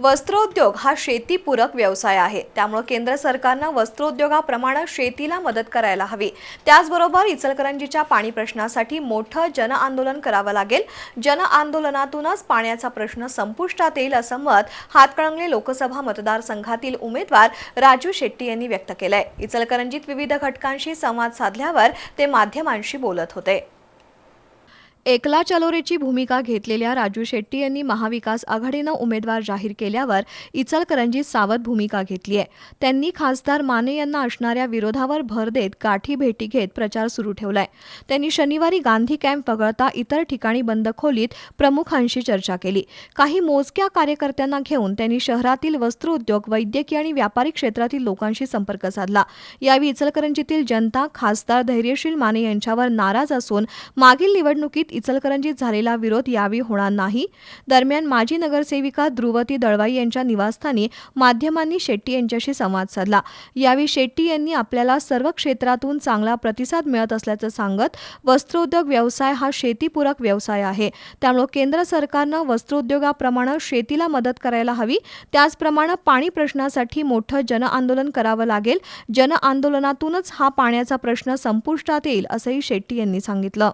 वस्त्रोद्योग हा शेतीपूरक व्यवसाय आहे. त्यामुळे केंद्र सरकारनं वस्त्रोद्योगाप्रमाणे शेतीला मदत करायला हवी. त्याचबरोबर इचलकरंजीच्या पाणी प्रश्नासाठी मोठं जनआंदोलन करावं लागेल. जनआंदोलनातूनच पाण्याचा प्रश्न संपुष्टात येईल असं मत हातकणंगले लोकसभा मतदारसंघातील उमेदवार राजू शेट्टी यांनी व्यक्त केलंय. इचलकरंजीत विविध घटकांशी संवाद साधल्यावर ते माध्यमांशी बोलत होते. एकला चलोरेची भूमिका घेतलेल्या राजू शेट्टी यांनी महाविकास आघाडीनं उमेदवार जाहीर केल्यावर इचलकरंजीत सावध भूमिका घेतली आहे. त्यांनी खासदार माने यांना असणाऱ्या विरोधावर भर देत गाठी भेटी घेत प्रचार सुरू ठेवलाय. त्यांनी शनिवारी गांधी कॅम्प वगळता इतर ठिकाणी बंद खोलीत प्रमुखांशी चर्चा केली. काही मोजक्या कार्यकर्त्यांना घेऊन त्यांनी शहरातील वस्त्रोद्योग वैद्यकीय आणि व्यापारी क्षेत्रातील लोकांशी संपर्क साधला. यावेळी इचलकरंजीतील जनता खासदार धैर्यशील माने यांच्यावर नाराज असून मागील निवडणुकीत इचलकरंजीत झालेला विरोध यावेळी होणार नाही. दरम्यान माजी नगरसेविका ध्रुवती दळवाई यांच्या निवासस्थानी माध्यमांनी शेट्टी यांच्याशी संवाद साधला. यावेळी शेट्टी यांनी आपल्याला सर्व क्षेत्रातून चांगला प्रतिसाद मिळत असल्याचं सांगत वस्त्रोद्योग व्यवसाय हा शेतीपूरक व्यवसाय आहे. त्यामुळे केंद्र सरकारनं वस्त्रोद्योगाप्रमाणे शेतीला मदत करायला हवी. त्याचप्रमाणे पाणी प्रश्नासाठी मोठं जनआंदोलन करावं लागेल. जनआंदोलनातूनच हा पाण्याचा प्रश्न संपुष्टात येईल असंही शेट्टी यांनी सांगितलं.